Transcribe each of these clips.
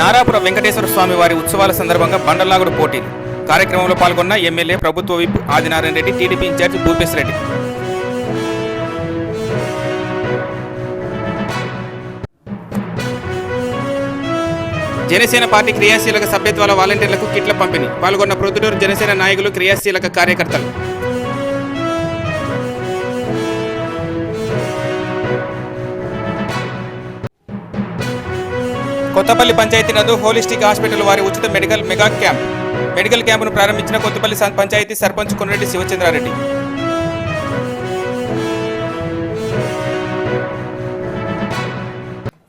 నారాపురం వెంకటేశ్వర స్వామి వారి ఉత్సవాల సందర్భంగా బండలాగుడు పోటీలు కార్యక్రమంలో పాల్గొన్న ఎమ్మెల్యే ప్రభుత్వ whip Adinarayana Reddy TDP incharge Bhupesh Reddy. Janasena party క్రియాశీలక సభ్యత్వాల వాలంటీర్లకు కిట్ల పంపిణీ. పాల్గొన్న ప్రొద్దుటూరు జనసేన నాయకులు క్రియాశీలక కార్యకర్తలు. కొత్తపల్లి పంచాయతీ నందు హోలిస్టిక్ హాస్పిటల్ వారి ఉచిత మెడికల్ మెగా క్యాంప్. మెడికల్ క్యాంపును ప్రారంభించిన కొత్తపల్లి పంచాయతీ సర్పంచ్ కొనరెడ్డి శివచంద్రారెడ్డి.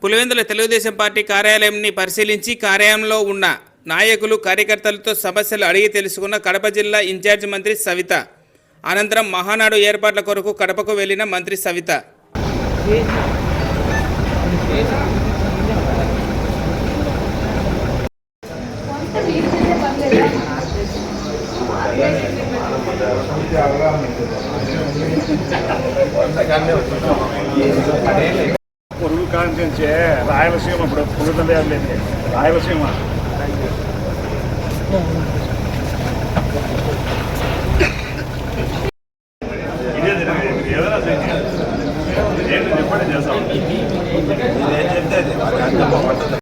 పులివెందుల తెలుగుదేశం పార్టీ కార్యాలయంని పరిశీలించి కార్యాలయంలో ఉన్న నాయకులు కార్యకర్తలతో సమస్యలు అడిగి తెలుసుకున్న కడప జిల్లా ఇన్ఛార్జ్ మంత్రి సవిత. అనంతరం మహానాడు ఏర్పాట్ల కొరకు కడపకు వెళ్ళిన మంత్రి సవిత. పొరుగు కాన్స్టిట్యూన్సీ రాయలసీమ ఇప్పుడు లేదు. రాయలసీమ. ఏదైనా చెప్పండి చేస్తాం. పది మంది తక్కువ ఉండాలి.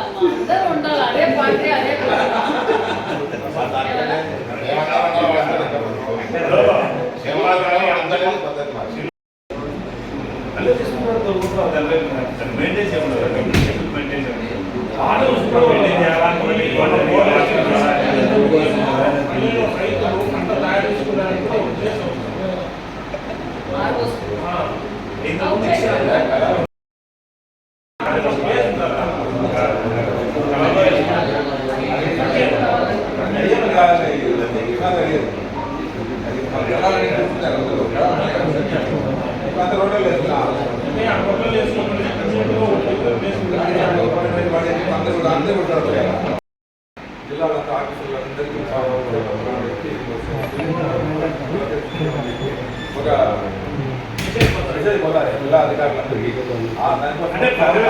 అంటే ప్రజలు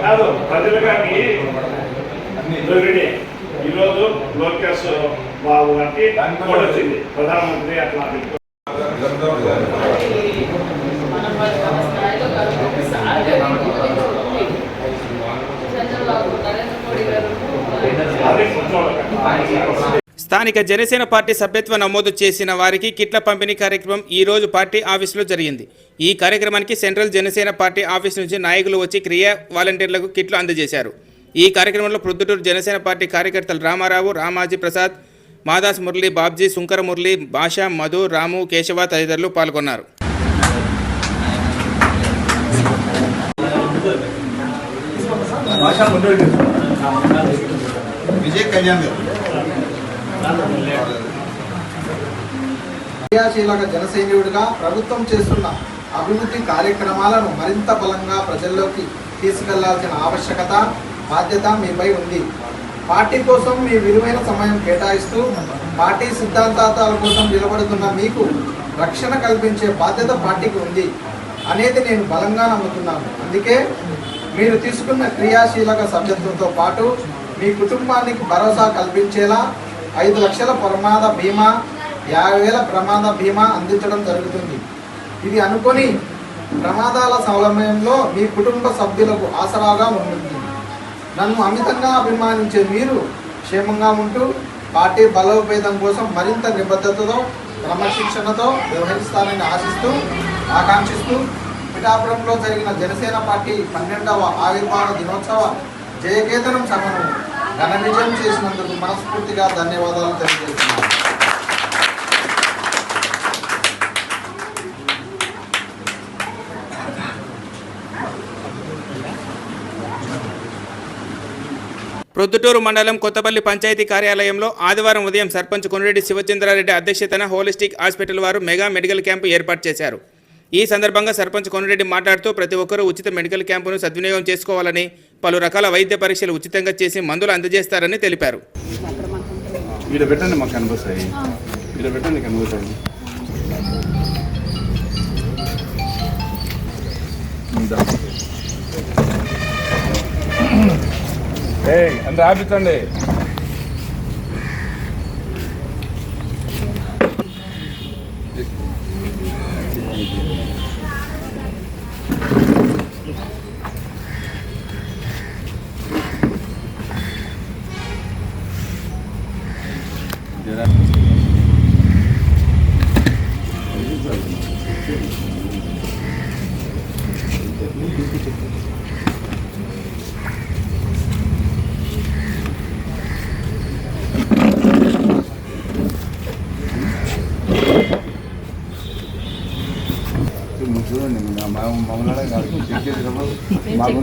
కాదు ప్రజలు కానీ అన్ని ఈరోజు లోకేష్ బాబు గారికి కూడా వచ్చింది ప్రధానమంత్రి అట్లా మన మన స్థాయిలో కాదు ఒకసారి చంద్రబాబు నరేంద్ర మోడీ గారు అదే కొంచెం స్థానిక జనసేన పార్టీ సభ్యత్వ నమోదు చేసిన వారికి కిట్ల పంపిణీ కార్యక్రమం ఈరోజు పార్టీ ఆఫీసులో జరిగింది. ఈ కార్యక్రమానికి సెంట్రల్ జనసేన పార్టీ ఆఫీస్ నుంచి నాయకులు వచ్చి క్రియా వాలంటీర్లకు కిట్లు అందజేశారు. ఈ కార్యక్రమంలో ప్రొద్దుటూరు జనసేన పార్టీ కార్యకర్తలు రామారావు రామాజీ ప్రసాద్ మాదాస్ మురళి బాబ్జీ శుంకర మురళి భాషా మధు రాము కేశవ తదితరులు పాల్గొన్నారు. విజయ్ కళ్యాణ్ గారు. క్రియాశీలక జనసైనికుడిగా ప్రభుత్వం చేస్తున్న అభివృద్ధి కార్యక్రమాలను మరింత బలంగా ప్రజల్లోకి తీసుకెళ్ళాల్సిన ఆవశ్యకత బాధ్యత మీపై ఉంది. పార్టీ కోసం మీ విలువైన సమయం కేటాయిస్తూ పార్టీ సిద్ధాంతాల కోసం నిలబడుతున్న మీకు రక్షణ కల్పించే బాధ్యత పార్టీకి ఉంది అనేది నేను బలంగా నమ్ముతున్నాను. అందుకే మీరు తీసుకున్న క్రియాశీలక సభ్యత్వంతో పాటు మీ కుటుంబానికి భరోసా కల్పించేలా ఐదు లక్షల ప్రమాద బీమా యాభై వేల ప్రమాద బీమా అందించడం జరుగుతుంది. ఇది అనుకొని ప్రమాదాల సమయంలో మీ కుటుంబ సభ్యులకు ఆసరాగా ఉంటుంది. నన్ను అమితంగా అభిమానించే మీరు క్షేమంగా ఉంటూ పార్టీ బలోపేతం కోసం మరింత నిబద్ధతతో క్రమశిక్షణతో వ్యవహరిస్తారని ఆశిస్తూ ఆకాంక్షిస్తూ పిఠాపురంలో జరిగిన జనసేన పార్టీ పన్నెండవ ఆవిర్భావ దినోత్సవ జయకేతనం సభను ఘన విజయం చేసినందుకు మనస్ఫూర్తిగా ధన్యవాదాలు తెలియజేస్తున్నాను. ప్రొద్దుటూరు మండలం కొత్తపల్లి పంచాయతీ కార్యాలయంలో ఆదివారం ఉదయం సర్పంచ్ కొనిరెడ్డి శివచంద్రారెడ్డి అధ్యక్షతన హోలిస్టిక్ హాస్పిటల్ వారు మెగా మెడికల్ క్యాంపు ఏర్పాటు చేశారు. ఈ సందర్భంగా సర్పంచ్ కొనిరెడ్డి మాట్లాడుతూ ప్రతి ఒక్కరూ ఉచిత మెడికల్ క్యాంపును సద్వినియోగం చేసుకోవాలని పలు రకాల వైద్య పరీక్షలు ఉచితంగా చేసి మందులు అందజేస్తారని తెలిపారు. పెట్టండి మాకు కనిపిస్తాయి పెట్టండి ఏ అంత ఆపించండి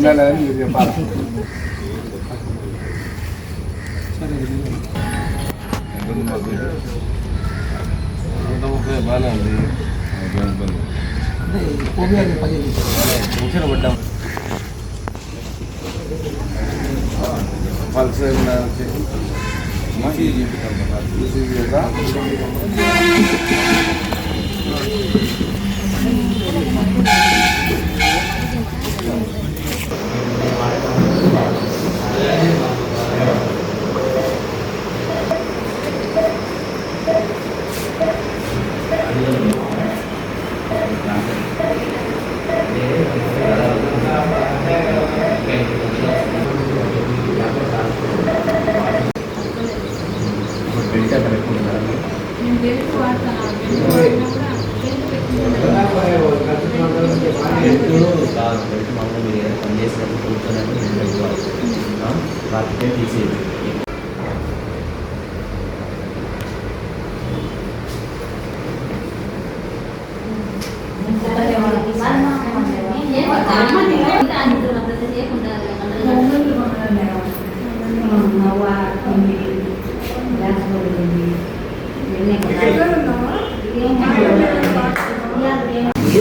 చేసినప్పుడు లేదని మీరు చెప్పాలి బాగానే ఉంది ఇంకేం పడ్డాం పల్స్ ఏమన్నా వచ్చేసి ఈసీజీ ఈసీజీ Yeah.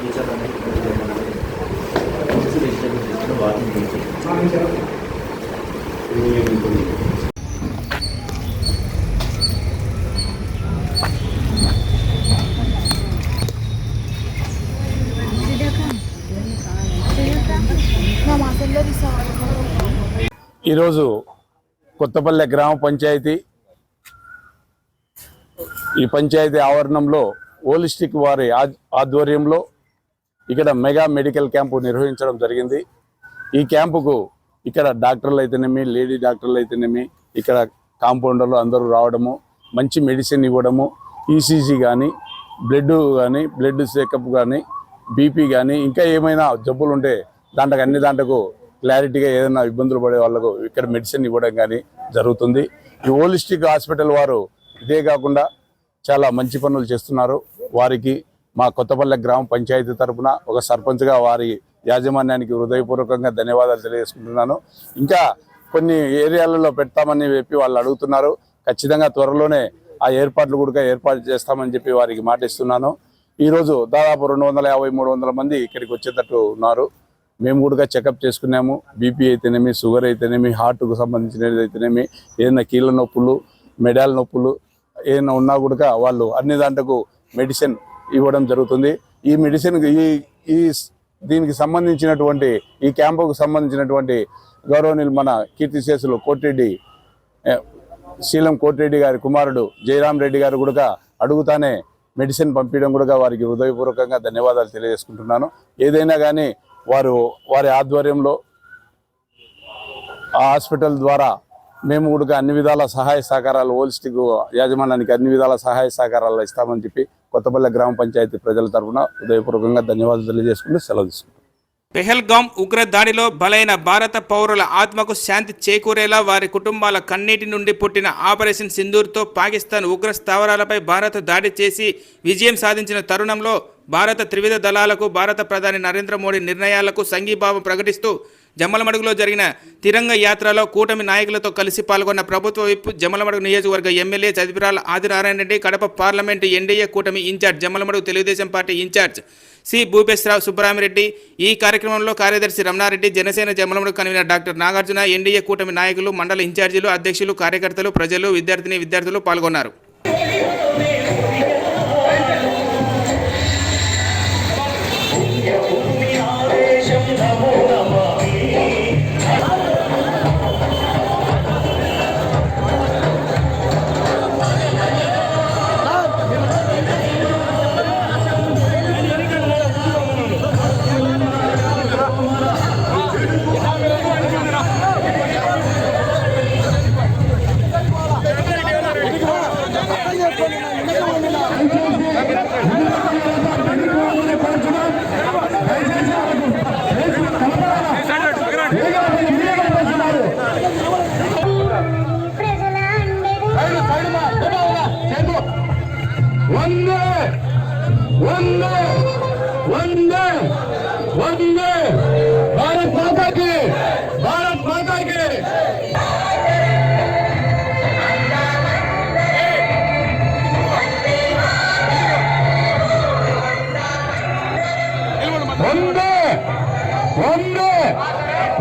ఫ్యూచర్ అనేది వెజిటేబుల్ తీసుకుని వాకింగ్ చేసి ఈరోజు కొత్తపల్లె గ్రామ పంచాయతీ. ఈ పంచాయతీ ఆవరణంలో హోలిస్టిక్ వారి ఆధ్వర్యంలో ఇక్కడ మెగా మెడికల్ క్యాంపు నిర్వహించడం జరిగింది. ఈ క్యాంపుకు ఇక్కడ డాక్టర్లు అయితేనేమి లేడీ డాక్టర్లు అయితేనేమి ఇక్కడ కాంపౌండర్లు అందరూ రావడము మంచి మెడిసిన్ ఇవ్వడము ఈసీజీ కానీ బ్లడ్ కానీ బ్లడ్ చెకప్ కానీ బీపీ కానీ ఇంకా ఏమైనా జబ్బులు ఉంటే దాంట్లో అన్ని దాంట్లకు క్లారిటీగా ఏదైనా ఇబ్బందులు పడే వాళ్ళకు ఇక్కడ మెడిసిన్ ఇవ్వడం కానీ జరుగుతుంది. ఈ హోలిస్టిక్ హాస్పిటల్ వారు ఇదే కాకుండా చాలా మంచి పనులు చేస్తున్నారు. వారికి మా కొత్తపల్లె గ్రామ పంచాయతీ తరపున ఒక సర్పంచ్గా వారి యాజమాన్యానికి హృదయపూర్వకంగా ధన్యవాదాలు తెలియజేసుకుంటున్నాను. ఇంకా కొన్ని ఏరియాలలో పెడతామని చెప్పి వాళ్ళు అడుగుతున్నారు. ఖచ్చితంగా త్వరలోనే ఆ ఏర్పాట్లు కూడా ఏర్పాటు చేస్తామని చెప్పి వారికి మాటిస్తున్నాను. ఈరోజు దాదాపు రెండు వందల యాభై మూడు వందల మంది ఇక్కడికి వచ్చేటట్టు ఉన్నారు. మేము కూడా చెకప్ చేసుకున్నాము. బీపీ అయితేనేమి షుగర్ అయితేనేమి హార్ట్కు సంబంధించినది అయితేనేమి ఏదైనా కీళ్ళ నొప్పులు మెడాల్ నొప్పులు ఏదైనా ఉన్నా కూడా వాళ్ళు అన్ని దాంట్లకు మెడిసిన్ ఇవ్వడం జరుగుతుంది. ఈ మెడిసిన్ ఈ ఈ దీనికి సంబంధించినటువంటి ఈ క్యాంపుకు సంబంధించినటువంటి గౌరవనీయులు మన కీర్తిశేషులు కోటిరెడ్డి శీలం కోటిరెడ్డి గారి కుమారుడు జయరామ్ రెడ్డి గారు కూడా అడుగుతానే మెడిసిన్ పంపించడం కూడా వారికి హృదయపూర్వకంగా ధన్యవాదాలు తెలియజేసుకుంటున్నాను. ఏదైనా కానీ వారు వారి ఆధ్వర్యంలో ఆ హాస్పిటల్ ద్వారా మేము కూడా అన్ని విధాల సహాయ సహకారాలు హోలిస్టిక్ యాజమాన్యానికి అన్ని విధాల సహాయ సహకారాలు ఇస్తామని చెప్పి కొత్తపల్లి గ్రామ పంచాయతీ ప్రజల తరఫున హృదయపూర్వకంగా ధన్యవాదాలు తెలియజేసుకుంటూ సెలవు తీసుకుంటాం పెహల్గాం ఉగ్ర దాడిలో బలైన భారత పౌరుల ఆత్మకు శాంతి చేకూరేలా వారి కుటుంబాల కన్నీటి నుండి పుట్టిన ఆపరేషన్ సింధూర్తో పాకిస్తాన్ ఉగ్ర స్థావరాలపై భారత్ దాడి చేసి విజయం సాధించిన తరుణంలో భారత త్రివిధ దళాలకు భారత ప్రధాని నరేంద్ర మోడీ నిర్ణయాలకు సంఘీభావం ప్రకటిస్తూ జమ్మలమడుగులో జరిగిన తిరంగ యాత్రలో కూటమి నాయకులతో కలిసి పాల్గొన్న ప్రభుత్వ విప్ జమ్మలమడుగు నియోజకవర్గ MLA Chadipirala Adinarayana Reddy Kadapa parliament NDA కూటమి incharge Jammalamadugu Telugu Desam party incharge C Bhupeshwararao Subbaramireddy ఈ కార్యక్రమంలో కార్యదర్శి Ramanareddy Janasena Jammalamadugu convener doctor Nagarjuna NDA కూటమి నాయకులు మండల ఇన్ఛార్జీలు అధ్యక్షులు కార్యకర్తలు ప్రజలు విద్యార్థిని విద్యార్థులు పాల్గొన్నారు.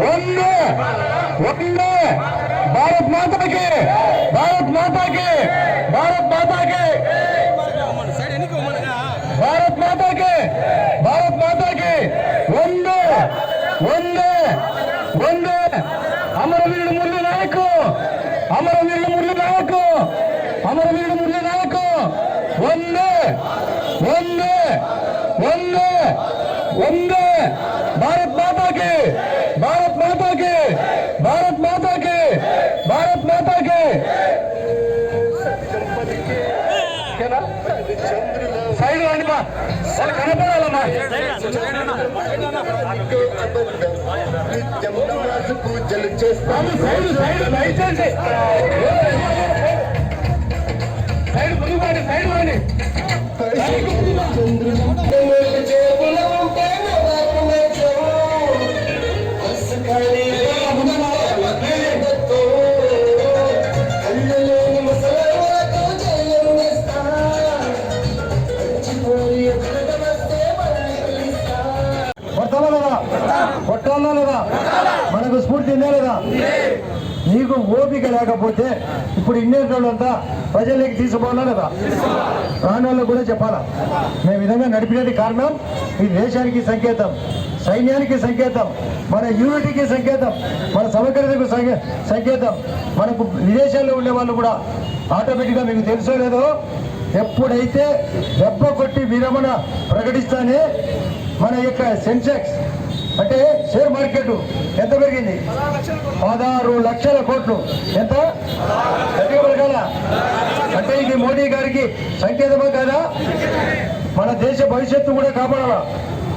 వందే వందే భారత్ మాతాకి భారత్ మాతాకి భారత్ మాతాకి భారత్ మాతాకి భారత్ మాతాకి వందే వందే వందే అమరవీరుడు మురళి నాయకు అమరవీరుడు మురళి నాయకు అమరవీరుడు మురళి నాయకు వందే వందే వందే వందే భారత్ మాతాకి భారత్ మాతాకి భారత్ మాతాకి భారత్ మాతాకి ఓకేనా? సైడ్ రండి మా వాళ్ళు కనపడాలమ్మా. చేస్తాము సైడ్ సైడ్ దయచేసి. సైడ్ ముందు సైడ్ రండి. చంద్రుడు ఓపిక లేకపోతే ఇప్పుడు ఇన్నేళ్ళంతా ప్రజలకి తీసుకోవాలా లేదా? ప్రాణాలకు కూడా చెప్పాలా? మేము విధంగా నడిపినది కారణం ఈ దేశానికి సంకేతం సైన్యానికి సంకేతం మన యూనిటీకి సంకేతం మన సమగ్రతకు సంకేతం. మనకు విదేశాల్లో ఉండే వాళ్ళు కూడా ఆటోమేటిక్గా మీకు తెలుసో లేదో ఎప్పుడైతే దెబ్బ కొట్టి విరమణ ప్రకటిస్తానే మన యొక్క సెన్సెక్స్ అంటే షేర్ మార్కెట్ ఎంత పెరిగింది? పదహారు లక్షల కోట్లు. ఎంత? గట్టిగా పలకాల అంటే ఇది మోడీ గారికి సంకేతమా కాదా? మన దేశ భవిష్యత్తు కూడా కాపాడాలా?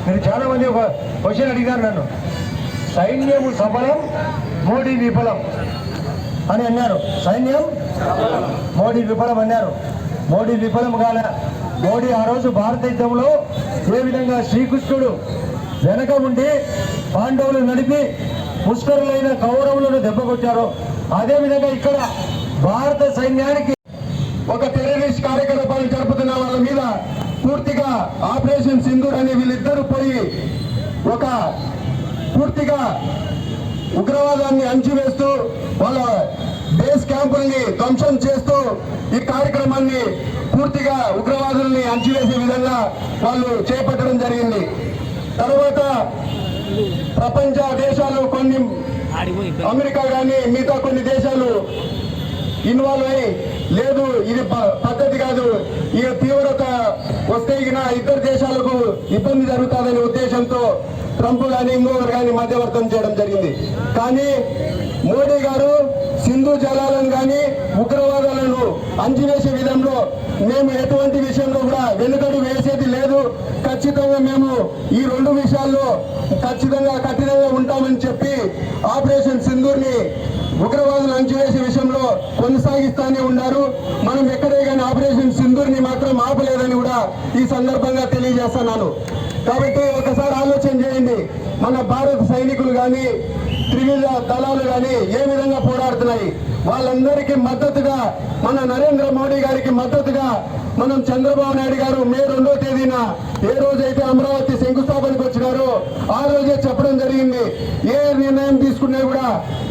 మీరు చాలా మంది ఒక క్వశ్చన్ అడిగారు నన్ను. సైన్యము సఫలం మోడీ విఫలం అని అన్నారు. సైన్యం మోడీ విఫలం అన్నారు. మోడీ విఫలం కాల మోడీ ఆ రోజు భారతదేశంలో ఏ విధంగా శ్రీకృష్ణుడు వెనక ఉండి పాండవులు నడిపి పుష్కరులైన కౌరవులను దెబ్బకొచ్చారు అదేవిధంగా ఇక్కడ భారత సైన్యానికి ఒక టెర్రరిస్ట్ కార్యకలాపాలు జరుపుతున్న వాళ్ళ మీద పూర్తిగా ఆపరేషన్ సింధూర్ అని వీళ్ళిద్దరూ పోయి ఒక పూర్తిగా ఉగ్రవాదాన్ని అంచివేస్తూ వాళ్ళ బేస్ క్యాంపుల్ని ధ్వంసం చేస్తూ ఈ కార్యక్రమాన్ని పూర్తిగా ఉగ్రవాదుల్ని అంచివేసే విధంగా వాళ్ళు చేపట్టడం జరిగింది. తర్వాత ప్రపంచ దేశాలు కొన్ని అమెరికా కానీ మిగతా కొన్ని దేశాలు ఇన్వాల్వ్ అయ్యి లేదు ఇది ప- పద్ధతి కాదు. ఈ తీవ్రత వస్తే ఇతర దేశాలకు ఇబ్బంది జరుగుతుందనే ఉద్దేశంతో ట్రంప్ కానీ ఇంకొకరు కానీ మధ్యవర్తం చేయడం జరిగింది. కానీ మోడీ గారు సింధు జలాలను కానీ ఉగ్రవాదాలను అంచివేసే విధంలో మేము ఎటువంటి విషయంలో కూడా వెనుకడు వేసేది లేదు. ఖచ్చితంగా మేము ఈ రెండు విషయాల్లో ఖచ్చితంగా కఠినంగా ఉంటామని చెప్పి ఆపరేషన్ సింధూర్ని ఉగ్రవాదులు అంచివేసే విషయంలో కొనసాగిస్తానే ఉన్నారు. మనం ఎక్కడే కానీ ఆపరేషన్ సింధూర్ని మాత్రం ఆపలేదని కూడా ఈ సందర్భంగా తెలియజేస్తున్నాను. కాబట్టి ఆలోచన చేయండి? మన భారత సైనికులు కానీ త్రివిధ దళాలు కానీ ఏ విధంగా పోరాడుతున్నాయి? వాళ్ళందరికీ మద్దతుగా మన నరేంద్ర మోడీ గారికి మద్దతుగా మనం చంద్రబాబు నాయుడు గారు మే రెండో తేదీన ఏ రోజైతే అమరావతి శంకుస్థాపనకు వచ్చినారో ఆ రోజే చెప్పడం జరిగింది. ఏ నిర్ణయం తీసుకున్నా కూడా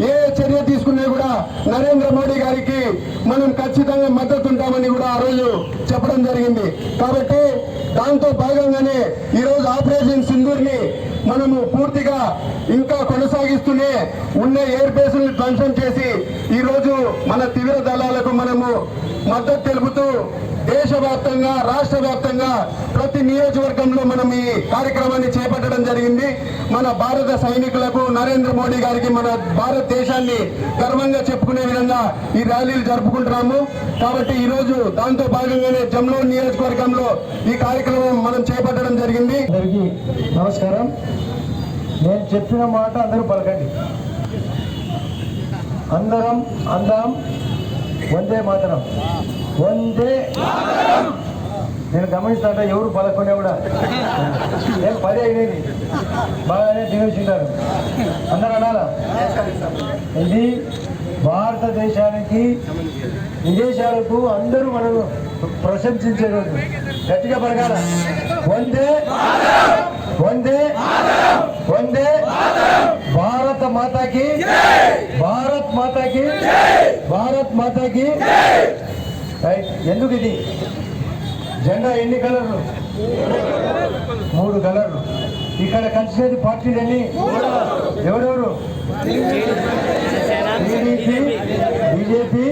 ఏ చర్య తీసుకున్నా కూడా నరేంద్ర మోడీ గారికి మనం ఖచ్చితంగా మద్దతు ఉంటామని కూడా ఆ రోజు చెప్పడం జరిగింది. కాబట్టి దాంతో భాగంగానే ఈరోజు ఆపరేషన్ సింధూర్ని మనము పూర్తిగా ఇంకా కొనసాగిస్తూనే ఉన్న ఎయిర్ బేస్ను ధ్వంసం చేసి ఈ రోజు మన తీవ్ర దళాలకు మనము మద్దతు తెలుపుతూ దేశవ్యాప్తంగా రాష్ట్ర వ్యాప్తంగా ప్రతి నియోజకవర్గంలో మనం ఈ కార్యక్రమాన్ని చేపట్టడం జరిగింది. మన భారత సైనికులకు నరేంద్ర మోడీ గారికి మన భారతదేశాన్ని గర్వంగా చెప్పుకునే విధంగా ఈ ర్యాలీలు జరుపుకుంటున్నాము. కాబట్టి ఈరోజు దాంతో భాగంగానే జమ్లో నియోజకవర్గంలో ఈ కార్యక్రమం మనం చేపట్టడం జరిగింది. అందరికీ నమస్కారం. నేను చెప్పిన మాట అందరూ పలకండి. అందరం అందరం వందే మాతరం. వందే నేను గమనిస్తాంటే ఎవరు పలకొనే కూడా. నేను పది అయినది? బాగానే తినేసింటారు. అందరూ అనాలా ఇది భారతదేశానికి విదేశాలకు అందరూ మనం ప్రశంసించే రోజు. గట్టిగా పలకాల? వందే వందే వందే భారత మాతాకి భారత్ మాతాకి భారత్ మాతాకి రైట్. ఎందుకు ఇది? జెండా ఎన్ని కలర్లు? మూడు కలర్లు. ఇక్కడ కలిసేది పార్టీలు ఎన్ని? ఎవరెవరు? TDP BJP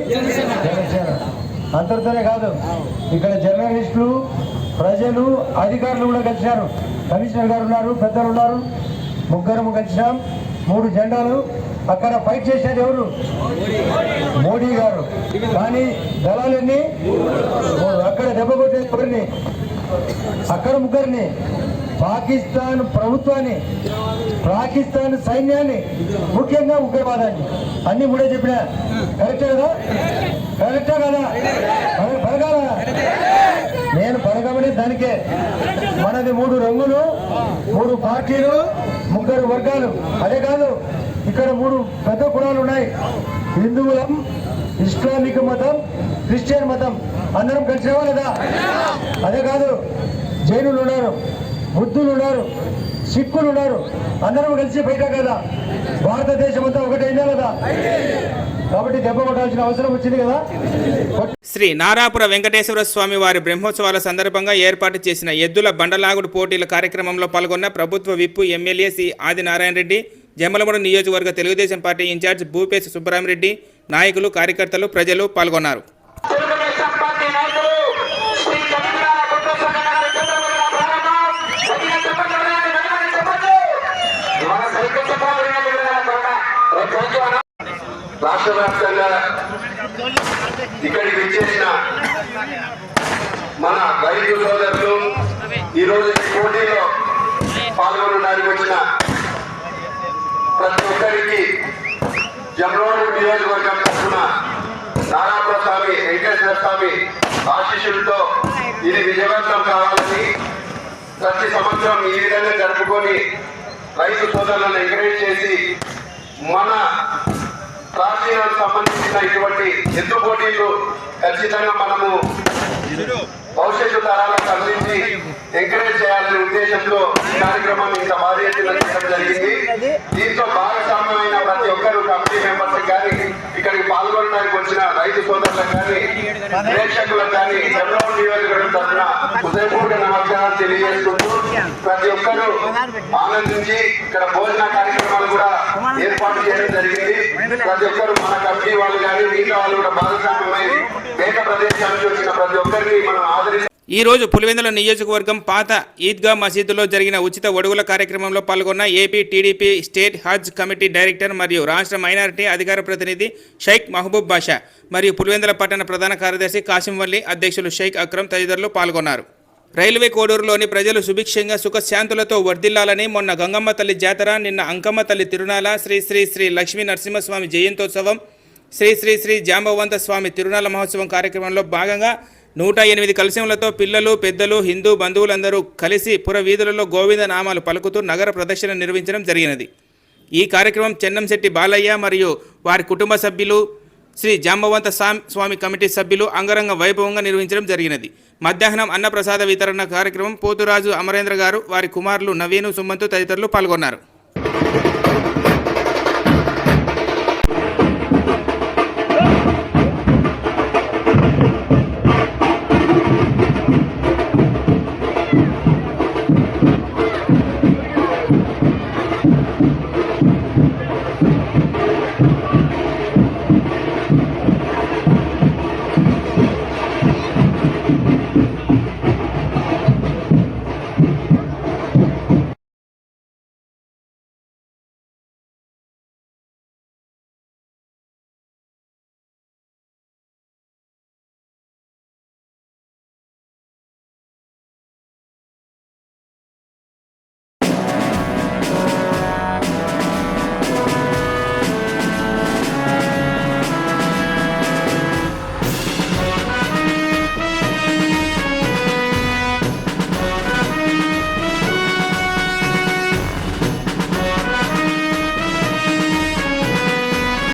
Janasena. అంతటితోనే కాదు. ఇక్కడ జర్నలిస్టులు ప్రజలు అధికారులు కూడా కలిశారు కమిషనర్ గారు ఉన్నారు పెద్దలు ఉన్నారు. ముగ్గురు కలిసినాం. మూడు జెండాలు. అక్కడ ఫైట్ చేసేది ఎవరు? కానీ దళాలన్నీ అక్కడ దెబ్బ కొట్టేది ఎవరిని? అక్కడ ముగ్గురిని పాకిస్తాన్ ప్రభుత్వాన్ని పాకిస్తాన్ సైన్యాన్ని ముఖ్యంగా ఉగ్రవాదాన్ని. అన్ని మూడే చెప్పిన? కరెక్టే కదా? కరెక్టే కదా? పరగాల నేను పడగమని దానికే. మనది మూడు రంగులు మూడు పార్టీలు ముగ్గురు వర్గాలు. అదే కాదు ఇక్కడ మూడు పెద్ద కులాలు ఉన్నాయి. హిందువులం ఇస్లామిక్ మతం క్రిస్టియన్ మతం అందరం కలిసినావా లేదా? అదే కాదు జైనులు ఉన్నారు బుద్ధులు ఉన్నారు సిక్కులు ఉన్నారు అందరం కలిసి బయట కదా? భారతదేశం అంతా ఒకటైందా కదా కాబట్టి దెబ్బ కొట్టాల్సిన అవసరం వచ్చింది కదా? శ్రీ నారాపుర వెంకటేశ్వర స్వామి వారి బ్రహ్మోత్సవాల సందర్భంగా ఏర్పాటు చేసిన ఎద్దుల బండలాగుడు పోటీల కార్యక్రమంలో పాల్గొన్న ప్రభుత్వ whip MLA C Adinarayana Reddy Jammalamudu నియోజకవర్గ తెలుగుదేశం పార్టీ ఇన్ఛార్జ్ భూపేశ్ సుబ్బరామిరెడ్డి నాయకులు కార్యకర్తలు ప్రజలు పాల్గొన్నారు. రాష్ట్ర వ్యాప్తంగా ఇక్కడికి విచ్చేసిన మన రైతు సోదరులు ఈరోజు ఈ పోటీలో పాల్గొనడానికి వచ్చిన ప్రతి ఒక్కరికి జమరోడు నియోజకవర్గం తరఫున నారాయణ స్వామి వెంకటేశ్వర స్వామి ఆశీస్సులతో ఇది విజయవంతం కావాలని ప్రతి సంవత్సరం ఈ విధంగా జరుపుకొని రైతు సోదరులను ఎంకరేజ్ చేసి మన ప్రాచీనాలకు సంబంధించిన ఇటువంటి ఎద్దు పోటీలు ఖచ్చితంగా మనము భవిష్యత్తు తరాలకు అందించి ఎంకరేజ్ చేయాలనే ఉద్దేశంతో ఈ కార్యక్రమాన్ని ఇంత భారీ ఎత్తున జరిగింది. దీంతో భాగస్వామ్యమైన ప్రతి ప్రతి ఒక్కరు కమిటీ మెంబర్స్ కానీ ఇక్కడికి పాల్గొనడానికి వచ్చిన రైతు సోదరులకు కానీ ప్రేక్షకులకు కానీ చంద్రబాబు నియోజకవర్గం తరఫున హృదయపూర్వక నమస్కారం తెలియజేసుకుంటూ ప్రతి ఒక్కరూ ఆనందించి ఇక్కడ భోజన కార్యక్రమాలు కూడా ఏర్పాటు చేయడం జరిగింది. ప్రతి ఒక్కరు మన కమిటీ వాళ్ళు కానీ మిగతా వాళ్ళు కూడా భాగస్వామ్యమై ఏక ప్రదేశం నుంచి వచ్చిన ప్రతి ఒక్కరిని మనం ఆదరించి ఈ రోజు పులివెందుల నియోజకవర్గం పాత ఈద్గా మసీదులో జరిగిన ఉచిత ఒడుగుల కార్యక్రమంలో పాల్గొన్న AP TDP state Hajj committee director మరియు రాష్ట్ర మైనారిటీ అధికార ప్రతినిధి షైక్ మహబూబ్ బాషా మరియు పులివెందుల పట్టణ ప్రధాన కార్యదర్శి కాసింవల్లి అధ్యక్షులు షైక్ అక్రమ్ తదితరులు పాల్గొన్నారు. రైల్వే కోడూరులోని ప్రజలు సుభిక్షంగా సుఖశాంతులతో వర్ధిల్లాలని మొన్న గంగమ్మ తల్లి జాతర నిన్న అంకమ్మ తల్లి తిరునాల శ్రీ శ్రీ శ్రీ లక్ష్మీ నరసింహస్వామి జయంతోత్సవం శ్రీ శ్రీ శ్రీ జాంబవంత స్వామి తిరునాల మహోత్సవం కార్యక్రమంలో భాగంగా నూట ఎనిమిది కలశములతో పిల్లలు పెద్దలు హిందూ బంధువులందరూ కలిసి పురవీధులలో గోవింద నామాలు పలుకుతూ నగర ప్రదర్శన నిర్వహించడం జరిగినది. ఈ కార్యక్రమం చెన్నంశెట్టి బాలయ్య మరియు వారి కుటుంబ సభ్యులు శ్రీ జాంబవంత స్వామి కమిటీ సభ్యులు అంగరంగ వైభవంగా నిర్వహించడం జరిగినది. మధ్యాహ్నం అన్నప్రసాద వితరణ కార్యక్రమం పోతురాజు అమరేంద్ర గారు వారి కుమారులు నవీను సుమంతు తదితరులు పాల్గొన్నారు.